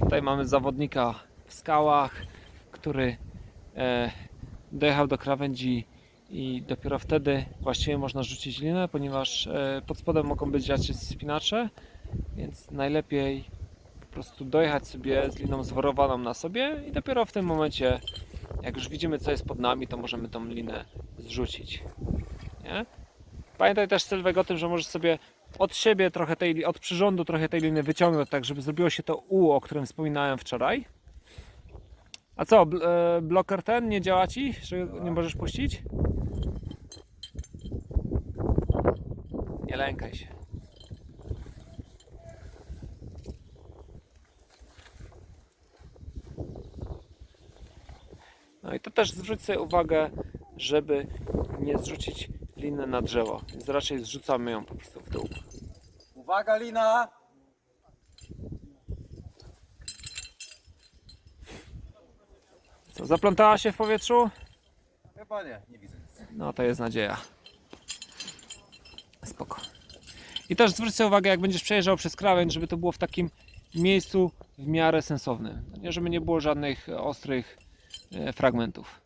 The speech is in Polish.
Tutaj mamy zawodnika w skałach, który e, dojechał do krawędzi i dopiero wtedy właściwie można rzucić linę, ponieważ e, pod spodem mogą być się spinacze, więc najlepiej po prostu dojechać sobie z liną zworowaną na sobie i dopiero w tym momencie, jak już widzimy co jest pod nami, to możemy tą linę zrzucić. Nie? Pamiętaj też Sylwek o tym, że możesz sobie od siebie trochę tej, od przyrządu trochę tej liny wyciągnąć, tak żeby zrobiło się to U, o którym wspominałem wczoraj. A co, bl- e, bloker ten nie działa ci, że nie możesz puścić? Nie lękaj się. No i to też zwróć sobie uwagę, żeby nie zrzucić liny na drzewo. Więc raczej zrzucamy ją po prostu w dół. Uwaga lina! Co, zaplątała się w powietrzu? Chyba nie, nie widzę nic. No to jest nadzieja. Spoko. I też zwróć sobie uwagę, jak będziesz przejeżdżał przez krawędź, żeby to było w takim miejscu w miarę sensownym. Nie, żeby nie było żadnych ostrych e, fragmentów.